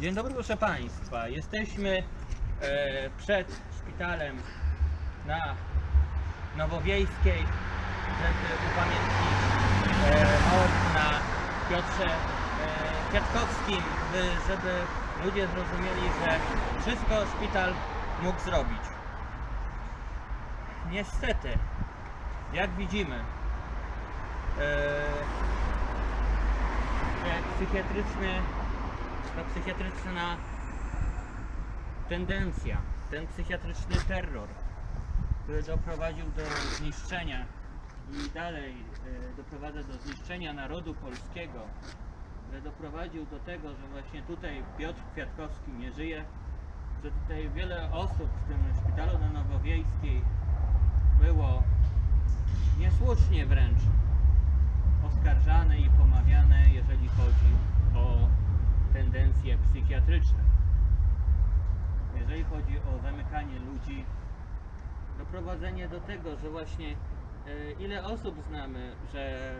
Dzień dobry proszę Państwa. Jesteśmy e, przed szpitalem na Nowowiejskiej, żeby upamiętnić e, mord na Piotrze e, Kwiatkowskim, by, żeby ludzie zrozumieli, że wszystko szpital mógł zrobić. Niestety, jak widzimy, e, psychiatryczny ta psychiatryczna tendencja, ten psychiatryczny terror, który doprowadził do zniszczenia i dalej e, doprowadza do zniszczenia narodu polskiego, że doprowadził do tego, że właśnie tutaj Piotr Kwiatkowski nie żyje, że tutaj wiele osób w tym szpitalu na Nowowiejskiej było niesłusznie wręcz oskarżane i pomawiane, jeżeli chodzi o tendencje psychiatryczne. Jeżeli chodzi o zamykanie ludzi, doprowadzenie do tego, że właśnie e, ile osób znamy, że,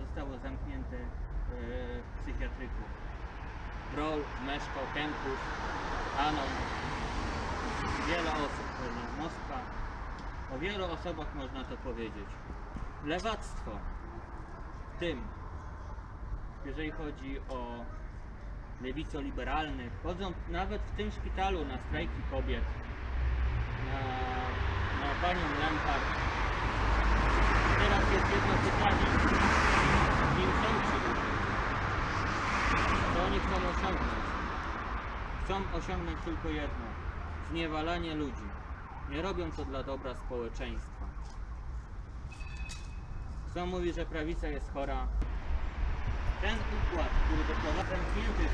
zostało zamknięte e, w psychiatryku. Brol, Meszko, Kępus, Anon, wiele osób, Moskwa. O wielu osobach można to powiedzieć. Lewactwo w tym, jeżeli chodzi o lewico-liberalnych, chodzą nawet w tym szpitalu na strajki kobiet, na, na panią Lempart. Teraz jest jedno pytanie, kim są ci? Co oni chcą osiągnąć? Chcą osiągnąć tylko jedno, zniewalanie ludzi. Nie robią to dla dobra społeczeństwa. Chcą mówić, że prawica jest chora, ten układ, który doprowadza zamknięty,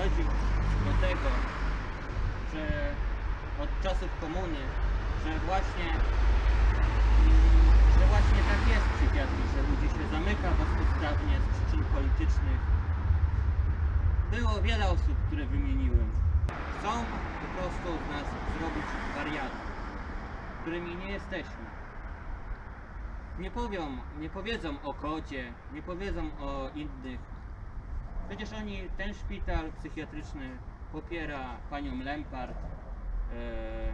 do tego, że od czasów komuny, że właśnie, że właśnie tak jest w że ludzi się zamyka bezpodstawnie z przyczyn politycznych. Było wiele osób, które wymieniłem. Chcą po prostu z nas zrobić wariatów, którymi nie jesteśmy nie powią, nie powiedzą o kodzie, nie powiedzą o innych. Przecież oni, ten szpital psychiatryczny popiera panią Lempart, e,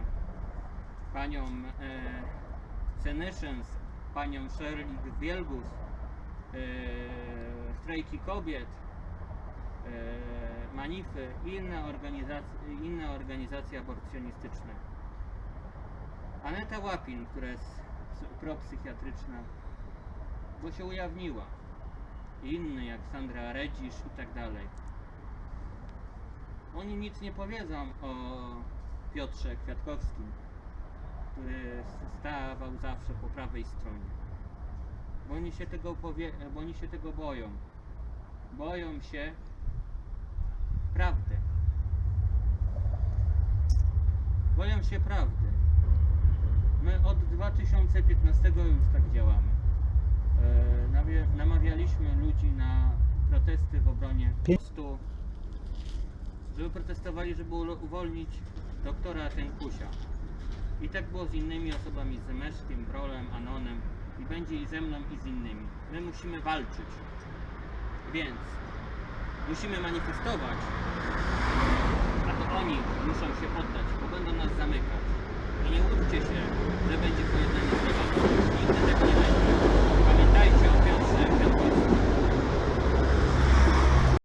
panią e, panią Sherling Wielgus, e, strajki kobiet, e, manify i inne organizacje, inne organizacje aborcjonistyczne. Aneta Łapin, która jest psy- propsychiatryczna, bo się ujawniła. I inne jak Sandra Redzisz i tak dalej. Oni nic nie powiedzą o Piotrze Kwiatkowskim, który stawał zawsze po prawej stronie. Bo oni się tego, powie, bo oni się tego boją. Boją się prawdy. Boją się prawdy. My od 2015 już tak działamy. E, Namawialiśmy ludzi na protesty w obronie stu, żeby protestowali, żeby uwolnić doktora Tenkusia. I tak było z innymi osobami, z Meszkiem, Brolem, Anonem i będzie i ze mną i z innymi. My musimy walczyć. Więc musimy manifestować, a to oni muszą się poddać, bo będą nas zamykać. I nie łudźcie się, że